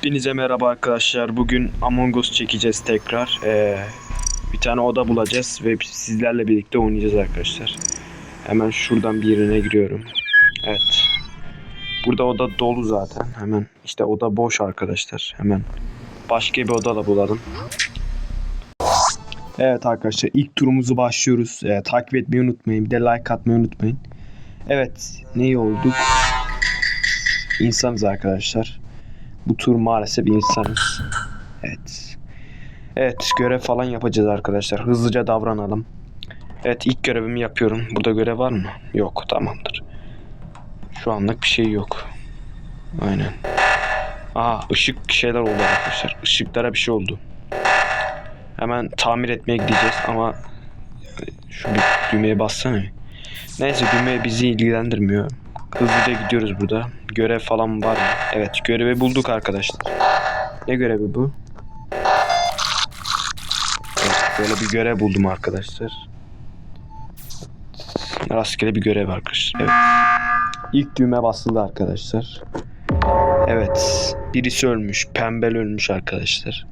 Hepinize merhaba arkadaşlar. Bugün Among Us çekeceğiz tekrar. Ee, bir tane oda bulacağız ve sizlerle birlikte oynayacağız arkadaşlar. Hemen şuradan bir yerine giriyorum. Evet. Burada oda dolu zaten. Hemen işte oda boş arkadaşlar. Hemen başka bir oda da bulalım. Evet arkadaşlar ilk turumuzu başlıyoruz. Ee, takip etmeyi unutmayın. Bir de like atmayı unutmayın. Evet. Ne olduk? İnsanız arkadaşlar. Bu tur maalesef insanız. Evet. Evet görev falan yapacağız arkadaşlar. Hızlıca davranalım. Evet ilk görevimi yapıyorum. Burada görev var mı? Yok tamamdır. Şu anlık bir şey yok. Aynen. Aha ışık şeyler oldu arkadaşlar. Işıklara bir şey oldu. Hemen tamir etmeye gideceğiz ama şu bir düğmeye bassana. Neyse düğme bizi ilgilendirmiyor. Hızlıca gidiyoruz burada. Görev falan var mı? Evet görevi bulduk arkadaşlar. Ne görevi bu? Evet, böyle bir görev buldum arkadaşlar. Rastgele bir görev arkadaşlar. Evet. İlk düğme basıldı arkadaşlar. Evet. Birisi ölmüş. Pembel ölmüş arkadaşlar.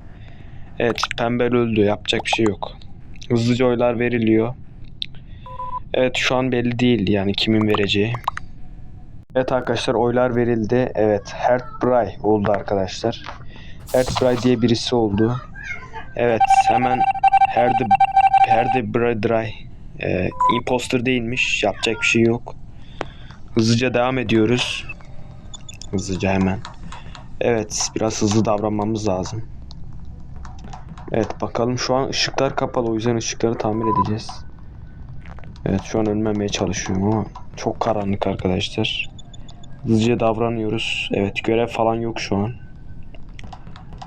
Evet pembel öldü. Yapacak bir şey yok. Hızlıca oylar veriliyor. Evet şu an belli değil yani kimin vereceği. Evet arkadaşlar oylar verildi. Evet Heartbray oldu arkadaşlar. Heartbray diye birisi oldu. Evet hemen Herde Herdebray e, imposter değilmiş. Yapacak bir şey yok. Hızlıca devam ediyoruz. Hızlıca hemen. Evet biraz hızlı davranmamız lazım. Evet bakalım şu an ışıklar kapalı o yüzden ışıkları tamir edeceğiz. Evet şu an ölmemeye çalışıyorum ama çok karanlık arkadaşlar. Hızlıca davranıyoruz. Evet görev falan yok şu an.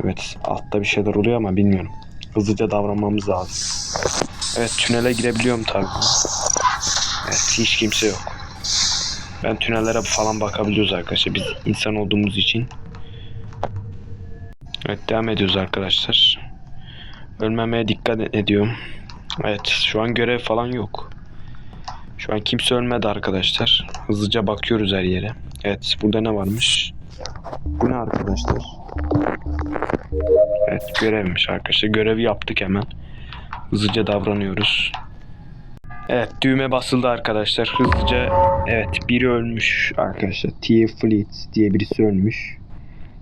Evet altta bir şeyler oluyor ama bilmiyorum. Hızlıca davranmamız lazım. Evet tünele girebiliyorum tabii. Evet hiç kimse yok. Ben tünellere falan bakabiliyoruz arkadaşlar. Biz insan olduğumuz için. Evet devam ediyoruz arkadaşlar. Ölmemeye dikkat ediyorum. Evet şu an görev falan yok. Şu an kimse ölmedi arkadaşlar. Hızlıca bakıyoruz her yere. Evet burada ne varmış? Bu ne arkadaşlar? Evet görevmiş arkadaşlar. Görevi yaptık hemen. Hızlıca davranıyoruz. Evet düğme basıldı arkadaşlar. Hızlıca evet biri ölmüş arkadaşlar. T. Fleet diye birisi ölmüş.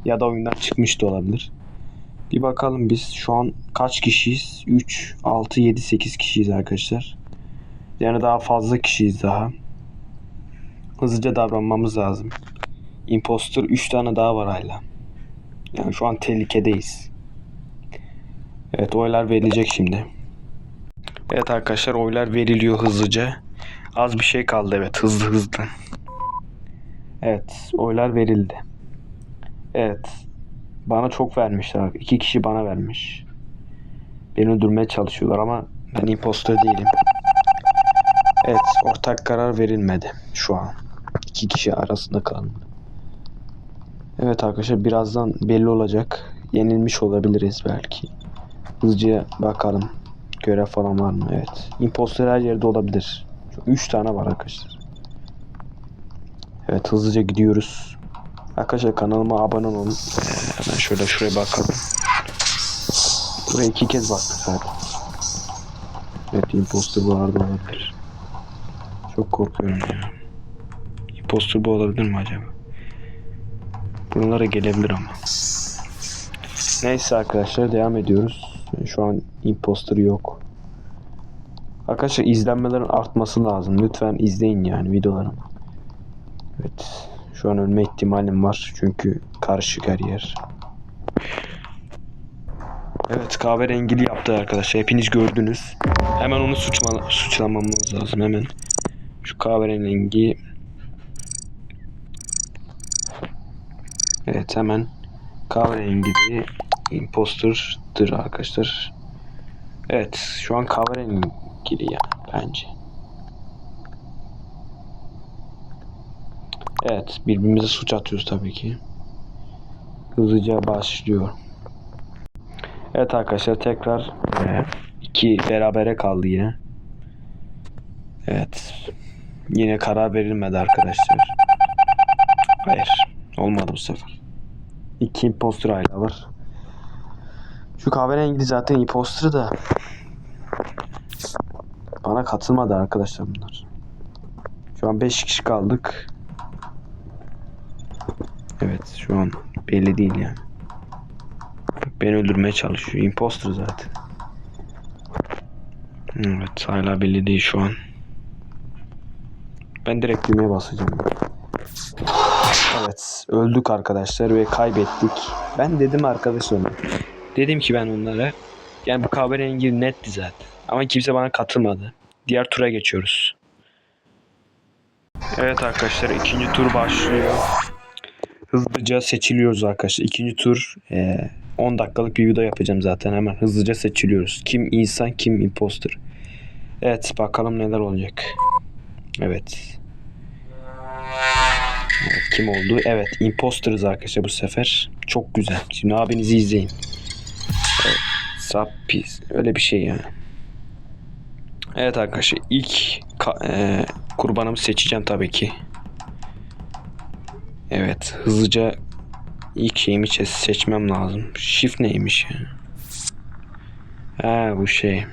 Ya da oyundan çıkmış da olabilir. Bir bakalım biz şu an kaç kişiyiz? 3, 6, 7, 8 kişiyiz arkadaşlar. Yani daha fazla kişiyiz daha. Hızlıca davranmamız lazım. Imposter 3 tane daha var hala. Yani şu an tehlikedeyiz. Evet oylar verilecek şimdi. Evet arkadaşlar oylar veriliyor hızlıca. Az bir şey kaldı evet hızlı hızlı. Evet oylar verildi. Evet. Bana çok vermişler. İki kişi bana vermiş. Beni öldürmeye çalışıyorlar ama ben imposter değilim. Evet, ortak karar verilmedi şu an. İki kişi arasında kalan. Evet arkadaşlar birazdan belli olacak. Yenilmiş olabiliriz belki. Hızlıca bakalım. Görev falan var mı? Evet. Imposter her yerde olabilir. Şu Üç tane var arkadaşlar. Evet hızlıca gidiyoruz. Arkadaşlar kanalıma abone olun. Ee, hemen şöyle şuraya bakalım. Buraya iki kez baktık zaten. Evet imposter bu arada olabilir. Çok korkuyorum ya. Imposter bu olabilir mi acaba? Buralara gelebilir ama. Neyse arkadaşlar devam ediyoruz. Şu an imposter yok. Arkadaşlar izlenmelerin artması lazım. Lütfen izleyin yani videolarımı. Evet. Şu an ölme ihtimalim var. Çünkü karışık her yer. Evet kahverengili yaptı arkadaşlar. Hepiniz gördünüz. Hemen onu suçma, suçlamamız lazım hemen. Şu kahverengi. Evet hemen kahverengi de imposter'dır arkadaşlar. Evet şu an kahverengili yani bence. Evet birbirimize suç atıyoruz tabii ki. Hızlıca başlıyor. Evet arkadaşlar tekrar e, iki berabere kaldı yine. Evet. Yine karar verilmedi arkadaşlar. Hayır. Olmadı bu sefer. İki imposter hala var. Şu kahverengi zaten imposter da bana katılmadı arkadaşlar bunlar. Şu an 5 kişi kaldık. Evet şu an belli değil yani. Beni öldürmeye çalışıyor. Imposter zaten. Evet hala belli değil şu an. Ben direkt düğmeye basacağım. Evet öldük arkadaşlar ve kaybettik. Ben dedim arkadaşlar. Dedim ki ben onlara. Yani bu kahverengi netti zaten. Ama kimse bana katılmadı. Diğer tura geçiyoruz. Evet arkadaşlar ikinci tur başlıyor. Hızlıca seçiliyoruz arkadaşlar. İkinci tur eee, 10 dakikalık bir video yapacağım zaten. Hemen hızlıca seçiliyoruz. Kim insan kim imposter. Evet bakalım neler olacak. Evet. Kim oldu? Evet imposterız arkadaşlar bu sefer. Çok güzel. Şimdi abinizi izleyin. Evet. Öyle bir şey yani. Evet arkadaşlar ilk eee, kurbanımı seçeceğim tabii ki. Evet hızlıca ilk şeyimi seçmem lazım. Shift neymiş ya? Ha bu şey.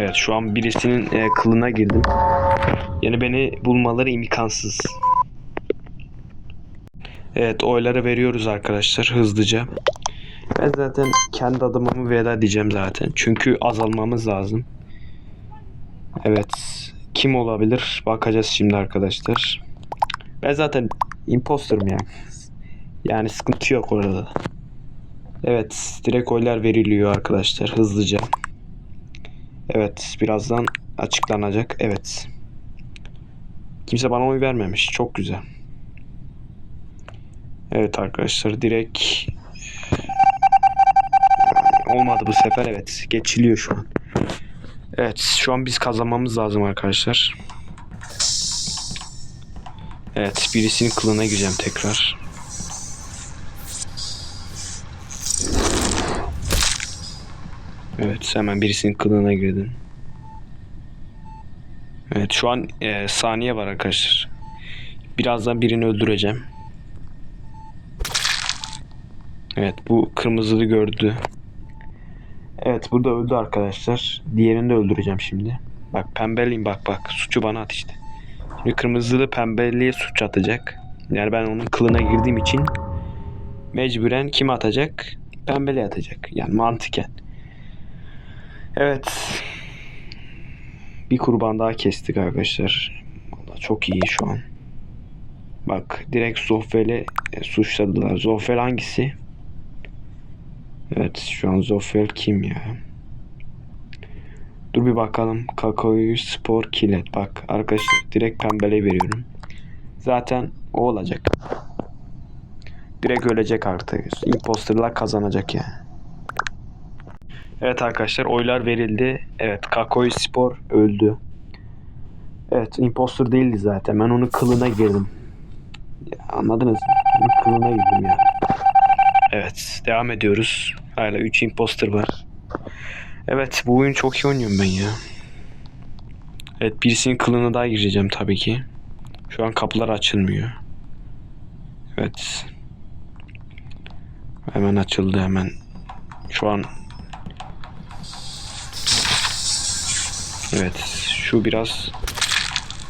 Evet. Şu an birisinin e, kılına girdim. Yani beni bulmaları imkansız. Evet oyları veriyoruz arkadaşlar hızlıca. Ben zaten kendi adımımı veda edeceğim zaten. Çünkü azalmamız lazım. Evet. Kim olabilir? Bakacağız şimdi arkadaşlar. Ben zaten imposterım yani. Yani sıkıntı yok orada. Evet. Direkt oylar veriliyor arkadaşlar hızlıca. Evet. Birazdan açıklanacak. Evet. Kimse bana oy vermemiş. Çok güzel. Evet arkadaşlar direkt olmadı bu sefer evet geçiliyor şu an. Evet şu an biz kazanmamız lazım arkadaşlar. Evet birisinin kılına gireceğim tekrar. Evet hemen birisinin kılığına girdim. Evet şu an e, saniye var arkadaşlar. Birazdan birini öldüreceğim. Evet bu kırmızılı gördü. Evet burada öldü arkadaşlar. Diğerini de öldüreceğim şimdi. Bak pembeliyim bak bak. Suçu bana at işte. Şimdi kırmızılı pembeliye suç atacak. Yani ben onun kılına girdiğim için mecburen kim atacak? Pembeliye atacak. Yani mantıken. Evet. Bir kurban daha kestik arkadaşlar. Vallahi çok iyi şu an. Bak direkt Zoffel'i e, suçladılar. Zoffel hangisi? Evet şu an Zoffel kim ya? Dur bir bakalım. Kakaoyu Spor Kilet. Bak arkadaşlar direkt pembele veriyorum. Zaten o olacak. Direkt ölecek artık. Imposterlar kazanacak yani. Evet arkadaşlar oylar verildi. Evet Kakaoyu Spor öldü. Evet imposter değildi zaten. Ben onun kılına girdim. Ya, anladınız mı? Kılına girdim ya. Evet devam ediyoruz. Hala 3 imposter var. Evet bu oyun çok iyi oynuyorum ben ya. Evet birisinin kılına daha gireceğim tabii ki. Şu an kapılar açılmıyor. Evet. Hemen açıldı hemen. Şu an Evet şu biraz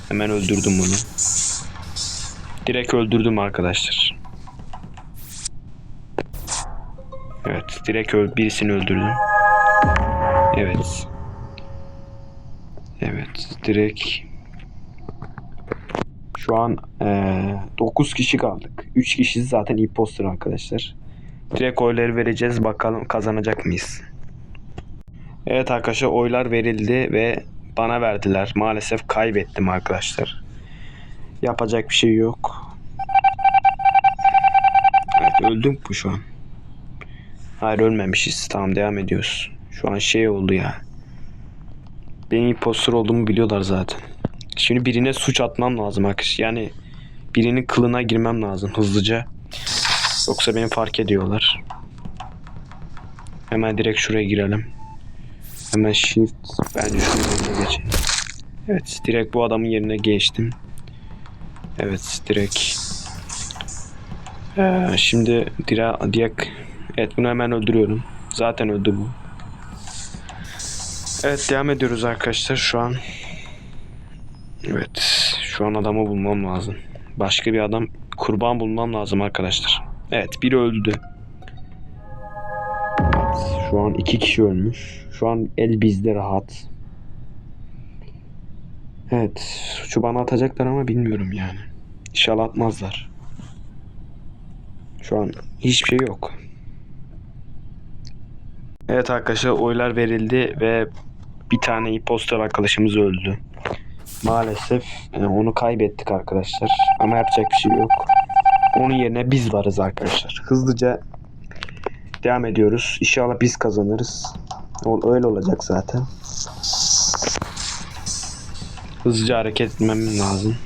hemen öldürdüm bunu. Direkt öldürdüm arkadaşlar. Evet direkt öl birisini öldürdüm. Evet. Evet direkt şu an eee 9 kişi kaldık. 3 kişi zaten imposter arkadaşlar. Direkt oyları vereceğiz. Bakalım kazanacak mıyız? Evet arkadaşlar oylar verildi ve bana verdiler. Maalesef kaybettim arkadaşlar. Yapacak bir şey yok. Evet öldüm bu şu an. Hayır ölmemişiz. Tamam devam ediyoruz. Şu an şey oldu ya. Benim impostor olduğumu biliyorlar zaten. Şimdi birine suç atmam lazım arkadaşlar. Yani birinin kılına girmem lazım hızlıca. Yoksa beni fark ediyorlar. Hemen direkt şuraya girelim. Hemen shift bence şuraya geçelim. Evet direkt bu adamın yerine geçtim. Evet direkt. Ee, şimdi dire direkt evet bunu hemen öldürüyorum. Zaten öldü bu. Evet devam ediyoruz arkadaşlar şu an. Evet şu an adamı bulmam lazım. Başka bir adam kurban bulmam lazım arkadaşlar. Evet biri öldü. Evet, şu an iki kişi ölmüş. Şu an el bizde rahat. Evet suçu bana atacaklar ama bilmiyorum yani. İnşallah atmazlar. Şu an hiçbir şey yok. Evet arkadaşlar oylar verildi ve bir tane impostor arkadaşımız öldü. Maalesef e, onu kaybettik arkadaşlar. Ama yapacak bir şey yok. Onun yerine biz varız arkadaşlar. Hızlıca devam ediyoruz. İnşallah biz kazanırız. Öyle olacak zaten. Hızlıca hareket etmem lazım.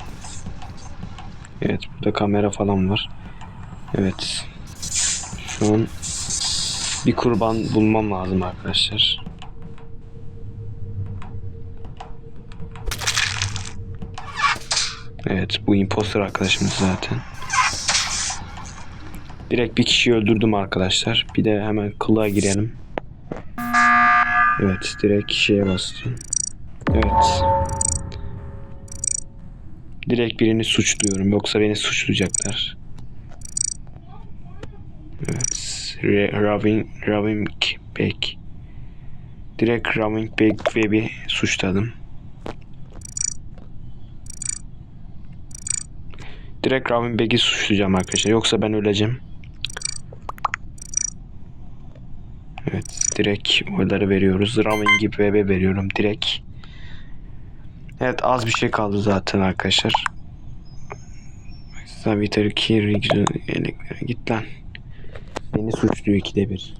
Evet burada kamera falan var. Evet. Şu an bir kurban bulmam lazım arkadaşlar. Evet bu imposter arkadaşımız zaten. Direkt bir kişiyi öldürdüm arkadaşlar. Bir de hemen kılığa girelim. Evet direkt şeye bastım. Evet. Direkt birini suçluyorum. Yoksa beni suçlayacaklar. Evet. Raving, Raving Beck. Direkt Raving Beck ve bir suçladım. Direkt Raving Beck'i suçlayacağım arkadaşlar. Yoksa ben öleceğim. Evet. Direkt oyları veriyoruz. Raving'i BB veriyorum. Direkt. Evet az bir şey kaldı zaten arkadaşlar. Sabiter 2 git lan. Beni suçluyor ikide bir.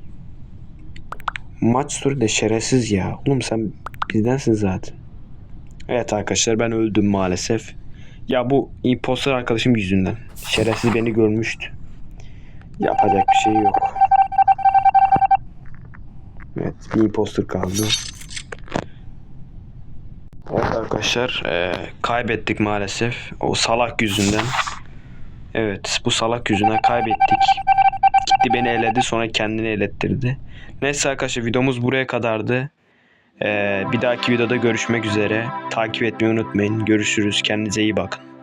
Maç sürü de şerefsiz ya. Oğlum sen bizdensin zaten. Evet arkadaşlar ben öldüm maalesef. Ya bu imposter arkadaşım yüzünden. Şerefsiz beni görmüştü. Yapacak bir şey yok. Evet bir imposter kaldı. Arkadaşlar eee, kaybettik maalesef. O salak yüzünden. Evet bu salak yüzünden kaybettik. Gitti beni eledi sonra kendini elettirdi. Neyse arkadaşlar videomuz buraya kadardı. Ee, bir dahaki videoda görüşmek üzere. Takip etmeyi unutmayın. Görüşürüz. Kendinize iyi bakın.